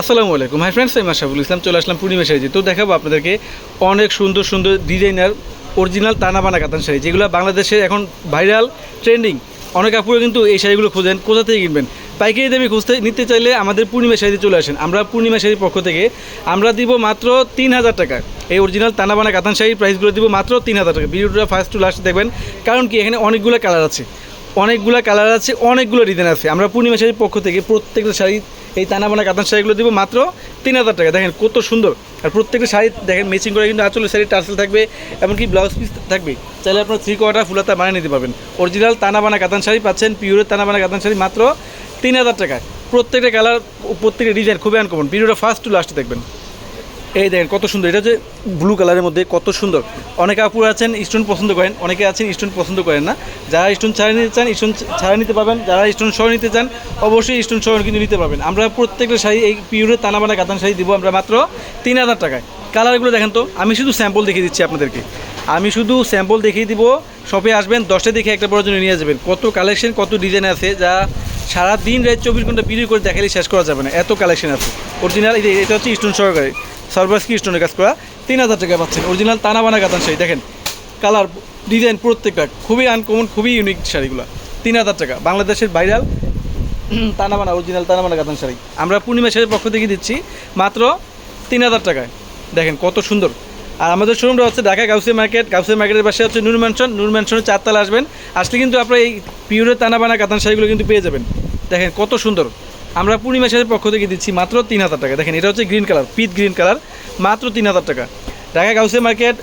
আসসালামু আলাইকুম। Hi friends আমি মাশাফুল ইসলাম, চলে আসলাম পূর্ণিমা শাড়িতে। তো দেখাবো আপনাদেরকে অনেক সুন্দর সুন্দর ডিজাইনার অরিজিনাল টানা বানা কাতান শাড়ি, যেগুলো বাংলাদেশে এখন ভাইরাল ট্রেন্ডিং অনেক আপুরা কিন্তু এই শাড়িগুলো খোঁজেন, কোথা থেকে কিনবেন? পাইকারি দামে খুঁজতে, নিতে চাইলে আমাদের পূর্ণিমা শাড়িতে চলে আসেন। আমরা পূর্ণিমা শাড়ির পক্ষ থেকে, আমরা দিব মাত্র তিন হাজার টাকা। এই অরিজিনাল টানাবানা কাতান শাড়ির প্রাইসগুলো দিব মাত্র তিন হাজার টাকা। ভিডিওটা ফার্স্ট টু লাস্ট দেখবেন, কারণ কি এখানে অনেকগুলো কালার আছে। অনেকগুলো কালার আছে, অনেকগুলো ডিজাইন আছে। আমরা পূর্ণিমা শাড়ির পক্ষ থেকে প্রত্যেকটা শাড়ি, এই তানাবানা কাতান শাড়িগুলো দিব মাত্র তিন হাজার টাকা। দেখেন কত সুন্দর। আর প্রত্যেকটা শাড়ি দেখেন ম্যাচিং করে কিন্তু আঁচলের শাড়ি টার্সেল থাকবে, এমনকি ব্লাউজ পিস থাকবে। চাইলে আপনার থ্রি কোয়ার্টার ফুলাতা বানিয়ে নিতে পারবেন। অরিজিনাল তানাবানা কাতান শাড়ি পাচ্ছেন পিওরের তানাবানা কাতান শাড়ি মাত্র তিন হাজার টাকায়। প্রত্যেকটা কালার প্রত্যেকটা ডিজাইন খুবই আনকমন ভিডিওটা ফার্স্ট টু লাস্টে দেখবেন। এই দেখেন কত সুন্দর। এটা হচ্ছে ব্লু কালারের মধ্যে কত সুন্দর। অনেকে আপুর আছেন স্টোন পছন্দ করেন, অনেকে আছেন স্টোন পছন্দ করেন না। যারা স্টোন ছাড়া নিতে চান স্টোন ছাড়া নিতে পারবেন। যারা স্টোন সহ নিতে চান, অবশ্যই স্টোন সহ কিন্তু নিতে পারবেন। আমরা প্রত্যেকটা শাড়ি, এই পিওরের তানাবানা কাতান শাড়ি দিব আমরা মাত্র তিন হাজার টাকায়। কালারগুলো দেখেন তো, আমি শুধু স্যাম্পল দেখিয়ে দিচ্ছি আপনাদেরকে। আমি শুধু স্যাম্পল দেখিয়ে দিব শপে আসবেন দশটা দেখে একটা প্রয়োজনে নিয়ে যাবেন। কত কালেকশন কত ডিজাইন আছে, যা সারা দিন রাত চব্বিশ ঘণ্টা ভিডিও করে দেখালে শেষ করা যাবে না। এত কালেকশন আছে। অরিজিনাল এটা হচ্ছে স্টোন সহকারে। সার্ভাসকি স্টোনের কাজ করা। তিন হাজার টাকা পাচ্ছেন। অরিজিনাল তানাবানা কাতান শাড়ি। দেখেন কালার ডিজাইন প্রত্যেকটা। খুবই আনকমন খুবই ইউনিক শাড়িগুলো। তিন হাজার টাকা। বাংলাদেশের ভাইরাল তানাবানা অরিজিনাল তানাবানা কাতান শাড়ি। আমরা পূর্ণিমা শাড়ির পক্ষ থেকে দিচ্ছি মাত্র তিন হাজার টাকায়। দেখেন কত সুন্দর। আর আমাদের শোরুমটা হচ্ছে ঢাকা গাউসি মার্কেট গাউসি মার্কেটের পাশে হচ্ছে নূর ম্যানশন নূর ম্যানশনের চারতলা আসবেন। আসলে কিন্তু আপনারা এই পিওরের তানাবানা কাতান শাড়িগুলো কিন্তু পেয়ে যাবেন। দেখেন কত সুন্দর। আমরা পূর্ণিমা শাড়ির পক্ষ থেকে দিচ্ছি মাত্র তিন হাজার টাকা। দেখেন এটা হচ্ছে গ্রিন কালার পিট গ্রিন কালার মাত্র তিন হাজার টাকা। ঢাকা গাউসিয়া মার্কেট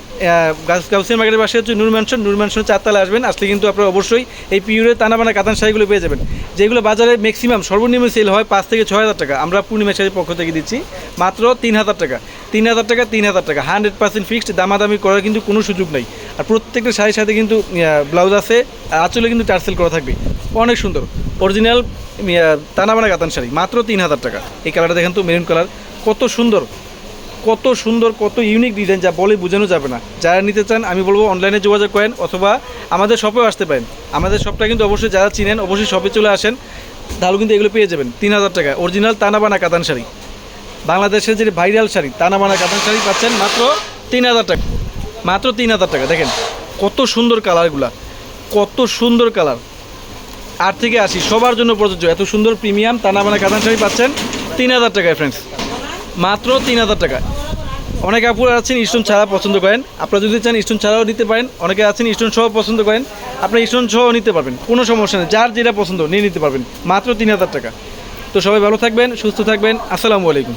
গাউসিয়া মার্কেটের পাশে হচ্ছে নূর ম্যানশন নূর ম্যানশনের চারতলা আসবেন। আসলে কিন্তু আপনারা অবশ্যই এই পিওরের তানাবানা কাতান শাড়িগুলো পেয়ে যাবেন। যেগুলো বাজারে ম্যাক্সিমাম সর্বনিম্ন সেল হয় পাঁচ থেকে ছয় হাজার টাকা। আমরা পূর্ণিমা শাড়ির পক্ষ থেকে দিচ্ছি। মাত্র তিন হাজার টাকা। তিন হাজার টাকা, তিন হাজার টাকা। হান্ড্রেড পার্সেন্ট ফিক্সড দামাদামি করার কিন্তু কোনো সুযোগ নেই। আর প্রত্যেকটা শাড়ির সাথে কিন্তু ব্লাউজ আছে। আঁচলে কিন্তু টার্সেল করা থাকবে। অনেক সুন্দর। অরিজিনাল তানাবানা কাতান শাড়ি। মাত্র তিন হাজার টাকা। এই কালারটা দেখেন তো মেরুন কালার কত সুন্দর। কত সুন্দর, কত ইউনিক ডিজাইন যা বলে বোঝানো যাবে না। যারা নিতে চান, আমি বলব অনলাইনে যোগাযোগ করেন অথবা আমাদের শপেও আসতে পারেন। আমাদের শপটা কিন্তু অবশ্যই যারা চিনেন, অবশ্যই শপে চলে আসেন। তাহলে কিন্তু এগুলো পেয়ে যাবেন। তিন হাজার টাকা। অরিজিনাল তানাবানা কাতান শাড়ি। বাংলাদেশের যে ভাইরাল শাড়ি, তানাবানা কাতান শাড়ি পাচ্ছেন মাত্র তিন হাজার টাকা। মাত্র তিন হাজার টাকা। দেখেন, কত সুন্দর কালারগুলা কত সুন্দর কালার আট থেকে আশি, সবার জন্য প্রযোজ্য। এত সুন্দর প্রিমিয়াম তানাবানা কাতান শাড়ি পাচ্ছেন তিন হাজার টাকায় ফ্রেন্ডস মাত্র তিন হাজার টাকা। অনেক আপুরা আছেন স্টোন ছাড়া পছন্দ করেন। আপনারা যদি চান স্টোন ছাড়াও নিতে পারেন, অনেকে আছেন স্টোন সহ পছন্দ করেন আপনারা স্টোন সহ নিতে পারবেন, কোনো সমস্যা নেই, যার যেটা পছন্দ নিয়ে নিতে পারবেন, মাত্র তিন হাজার টাকা। তো সবাই ভালো থাকবেন, সুস্থ থাকবেন, আসসালামু আলাইকুম।